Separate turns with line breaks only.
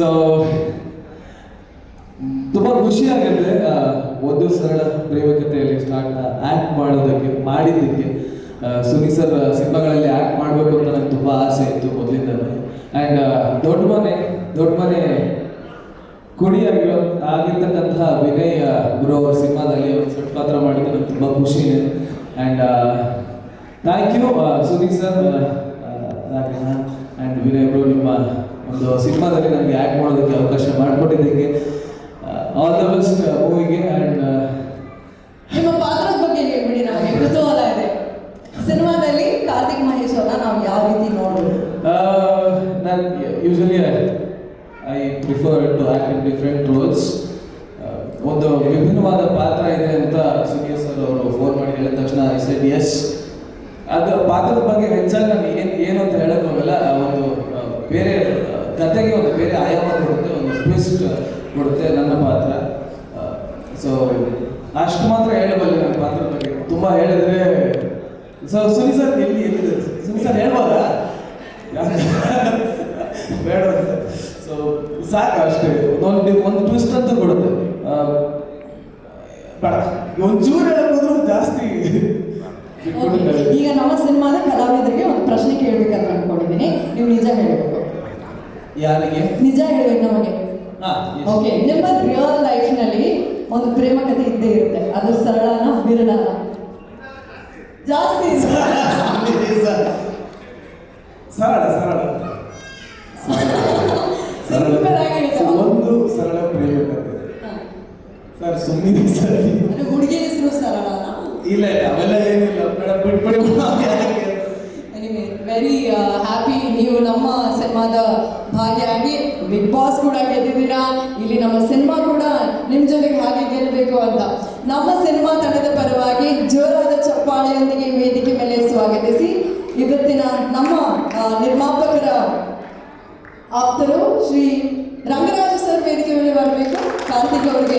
So ತುಂಬಾ ಖುಷಿ ಆಗುತ್ತೆ ಒಂದು ಸರಳ ಪ್ರೇಮಕತೆಯಲ್ಲಿ ಸ್ಟಾರ್ಟ್ ಆಕ್ಟ್ ಮಾಡೋದಕ್ಕೆ, ಮಾಡಿದ್ದಕ್ಕೆ. ಸುನಿ ಸರ್ ಸಿನಿಮಾಗಳಲ್ಲಿ ಆಕ್ಟ್ ಮಾಡಬೇಕು ಅಂತ ನನಗೆ ತುಂಬಾ ಆಸೆ ಇತ್ತು ಮೊದಲಿಂದಲೂ. ಆ್ಯಂಡ್ ದೊಡ್ಡ ಮನೆ ದೊಡ್ಡ ಮನೆ ಕುಡಿ ಆಗಿರೋ ಆಗಿರ್ತಕ್ಕಂತಹ ವಿನಯ್ ಗುರು ಅವರ ಸಿನಿಮಾದಲ್ಲಿ ಸಣ್ಣ ಪಾತ್ರ ಮಾಡಿದ್ದು ನನಗೆ ತುಂಬ ಖುಷಿ ಇದೆ. And thank you Suni sir and Vinay Guru ನಿಮ್ಮ ಒಂದು ಸಿನಿಮಾದಲ್ಲಿ ನನಗೆ ಆ್ಯಕ್ಟ್ ಮಾಡೋದಕ್ಕೆ ಅವಕಾಶ ಮಾಡಿಕೊಟ್ಟಿದ್ದಕ್ಕೆ ಆಲ್ ದ ಬೆಸ್ಟ್ ಮೂವಿಗೆ ಆ್ಯಂಡ್
ನಿಮ್ಮ ಪಾತ್ರದ ಬಗ್ಗೆ ಹೇಳ್ಬಿಡಿ ನಮಗೆ. ಕುತೂಹಲ ಇದೆ. ಸಿನಿಮಾದಲ್ಲಿ ಕಾರ್ತಿಕ್ ಮಹೇಶ್ ಅವ್ರನ್ನ ನಾವು ಯಾವ ರೀತಿ ನೋಡ್ಬೋದು?
ನಾನು usually I prefer to act in different roles ಒಂದು ವಿಭಿನ್ನವಾದ ಪಾತ್ರ ಇದೆ ಅಂತ ಸುನೀಲ್ ಸರ್ ಅವರು ಫೋನ್ ಮಾಡಿ ಹೇಳಿದ ತಕ್ಷಣ ಐ ಸೆಡ್ ಎಸ್ ಅದು ಪಾತ್ರದ ಬಗ್ಗೆ ಹೆಚ್ಚಾಗಿ ನಾನು ಏನು ಏನು ಅಂತ ಹೇಳಕ್ ಒಂದು ಬೇರೆ ಆ, ಕಥೆಗೆ ಒಂದು ಬೇರೆ ಆಯಾಮ ಕೊಡುತ್ತೆ ಒಂದು ಟ್ವಿಸ್ಟ್ ಕೊಡುತ್ತೆ ನನ್ನ ಪಾತ್ರ. ಸೊ ಅಷ್ಟು ಮಾತ್ರ ಹೇಳಬಲ್ಲೆ ನನ್ನ ಪಾತ್ರದ ಬಗ್ಗೆ. ತುಂಬ ಹೇಳಿದ್ರೆ ಸೊ ಸುನಿ ಸರ್ ಎಲ್ಲಿ ಎಲ್ಲಿದೆ ಸುನಿ ಸರ್ ಹೇಳ್ಬೋದಾ? ಬೇಡ ಸೊ ಸಾಕು ಅಷ್ಟೇ. ಒಂದು ಒಂದು ಟ್ವಿಸ್ಟ್ ಅಂತೂ ಕೊಡುತ್ತೆ ಆ, ಬೇಡ ಒಂಚೂರು ಹೇಳೋದು ಜಾಸ್ತಿ
Okay. ಈಗ ನಮ್ಮ ಸಿನಿಮಾದ ಕಲಾವಿದರಿಗೆ ಒಂದು ಪ್ರಶ್ನೆ ಕೇಳ್ಬೇಕಂತ ಅನ್ಕೊಂಡಿದ್ದೀನಿ ನೀವು ನಿಜ ಹೇಳ್ಬೇಕು
ಯಾರಿಗೆ?
ನಿಜ ಹೇಳ್ಬೇಕು ನಮಗೆ.
ಹಾ,
ಓಕೆ ನಿಮ್ಮ ರಿಯಲ್ ಲೈಫ್ನಲ್ಲಿ ಒಂದು ಪ್ರೇಮ ಕಥೆ ಇದ್ದೇ ಇರುತ್ತೆ. ಅದು ಸರಳನ ಬಿರಳ ಜಾಸ್ತಿ
ಸರಳ ಸರಳ. ಒಂದು ಸರಳ ಪ್ರೇಮ ಕಥೆ. ಸರ್ ಸುಮ್ಮನೆ ಸರ್.
ಹುಡುಗಿ ಹೆಸರು ಸರಳ
ಇಲ್ಲ ಇಲ್ಲ ಅವೆಲ್ಲ ಏನಿಲ್ಲ. ಬೇಡ ಬಿಟ್ಬಿಡಿ
ವೆರಿ ಹ್ಯಾಪಿ ನೀವು ನಮ್ಮ ಸಿನಿಮಾದ ಭಾಗಿಯಾಗಿ ಬಿಗ್ ಬಾಸ್ ಕೂಡ ಗೆದ್ದಿದ್ದೀರಾ? ಇಲ್ಲಿ ನಮ್ಮ ಸಿನಿಮಾ ಕೂಡ ನಿಮ್ಮ ಜೊತೆಗೆ ಹಾಗೆ ಗೆಲ್ಲಬೇಕು ಅಂತ. ನಮ್ಮ ಸಿನಿಮಾ ತಂಡದ ಪರವಾಗಿ ಜೋರಾದ ಚಪ್ಪಾಳೆಯೊಂದಿಗೆ ವೇದಿಕೆ ಮೇಲೆ ಸ್ವಾಗತಿಸಿ. ಇವತ್ತಿನ ನಮ್ಮ ನಿರ್ಮಾಪಕರ ಆಪ್ತರು ಶ್ರೀ ರಂಗರಾಜ ಸರ್ ವೇದಿಕೆ ಮೇಲೆ ಬರಬೇಕು. ಕಾರ್ತಿಕ್ ಅವರಿಗೆ